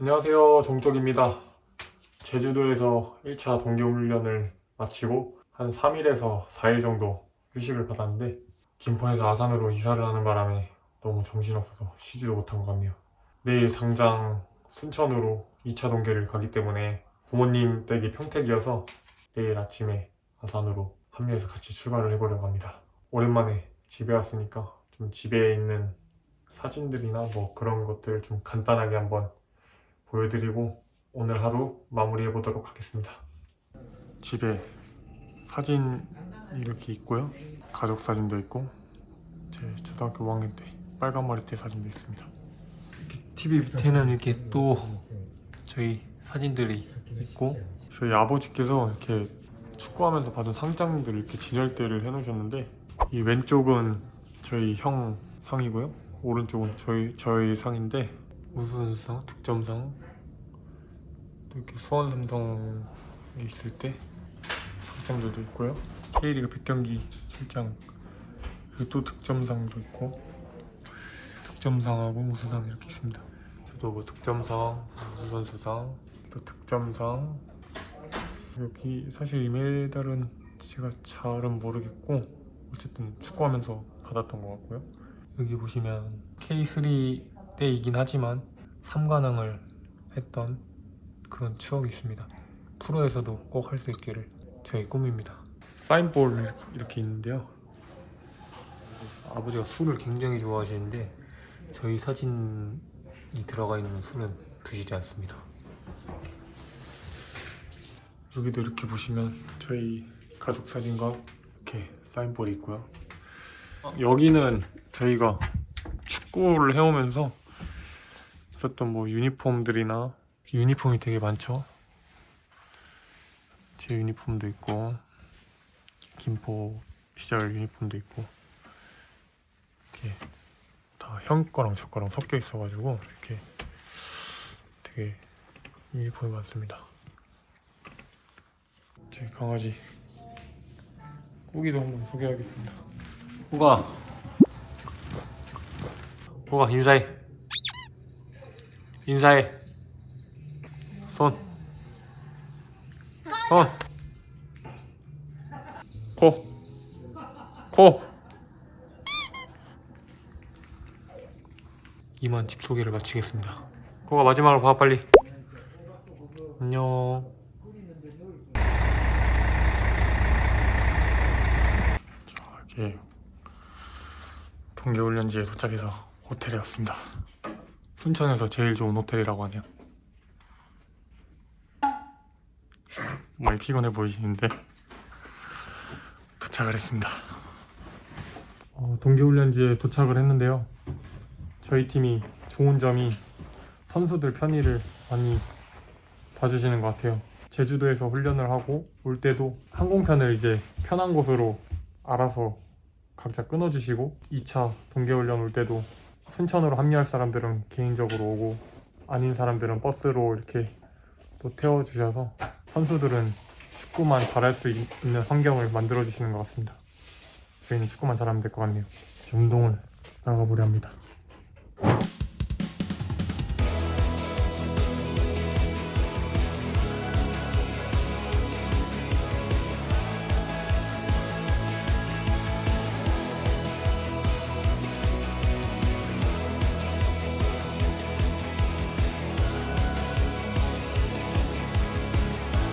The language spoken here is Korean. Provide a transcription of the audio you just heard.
안녕하세요. 종쪽입니다. 제주도에서 1차 동계훈련을 마치고 한 3일에서 4일 정도 휴식을 받았는데 김포에서 아산으로 이사를 하는 바람에 너무 정신없어서 쉬지도 못한 것 같네요. 내일 당장 순천으로 2차 동계를 가기 때문에 부모님 댁이 평택이어서 내일 아침에 아산으로 합류해서 같이 출발을 해보려고 합니다. 오랜만에 집에 왔으니까 좀 집에 있는 사진들이나 뭐 그런 것들 좀 간단하게 한번 보여드리고 오늘 하루 마무리해 보도록 하겠습니다. 집에 사진 이렇게 있고요. 가족 사진도 있고 제 초등학교 5학년 때 빨간 머리띠 사진도 있습니다. 이렇게 TV 밑에는 이렇게 또 저희 사진들이 있고 저희 아버지께서 이렇게 축구하면서 받은 상장들을 이렇게 진열대를 해놓으셨는데 이 왼쪽은 저희 형 상이고요. 오른쪽은 저희 저희 상인데 우수선수상, 득점상 또 이렇게 수원 삼성에 있을 때 상장들도 있고요. K리그 100경기 출장 그리고 또 득점상도 있고 득점상하고 우수상 이렇게 있습니다. 저도 뭐 득점상, 우수선수상, 또 득점상 여기 사실 이 메달은 제가 잘은 모르겠고 어쨌든 축구하면서 받았던 것 같고요. 여기 보시면 K3 때이긴 하지만 3관왕을 했던 그런 추억이 있습니다. 프로에서도 꼭 할 수 있기를 저의 꿈입니다. 사인볼 이렇게 있는데요. 아버지가 술을 굉장히 좋아하시는데 저희 사진이 들어가 있는 술은 드시지 않습니다. 여기도 이렇게 보시면 저희 가족 사진과 이렇게 사인볼이 있고요. 여기는 저희가 축구를 해오면서 있었던 뭐 유니폼들이나 유니폼이 되게 많죠. 제 유니폼도 있고 김포 시절 유니폼도 있고 이렇게 다 형 거랑 저 거랑 섞여 있어가지고 이렇게 되게 유니폼이 많습니다. 저희 강아지 꾸기도 한번 소개하겠습니다. 꾸가 꾸가 인사해 인사해 손 손. 코. 코. 이만 집 소개를 마치겠습니다. 코가 마지막으로 봐 빨리. 안녕. 자, 이렇게 동계훈련지에 도착해서 호텔에 왔습니다. 순천에서 제일 좋은 호텔이라고 하네요. 많이 피곤해 보이시는데 도착을 했습니다. 어, 동계훈련지에 도착을 했는데요. 저희 팀이 좋은 점이 선수들 편의를 많이 봐주시는 것 같아요. 제주도에서 훈련을 하고 올 때도 항공편을 이제 편한 곳으로 알아서 각자 끊어주시고 2차 동계훈련 올 때도 순천으로 합류할 사람들은 개인적으로 오고 아닌 사람들은 버스로 이렇게 또 태워주셔서 선수들은 축구만 잘할 수 있- 있는 환경을 만들어 주시는 것 같습니다. 저희는 축구만 잘하면 될 것 같네요. 운동을 나가보려 합니다.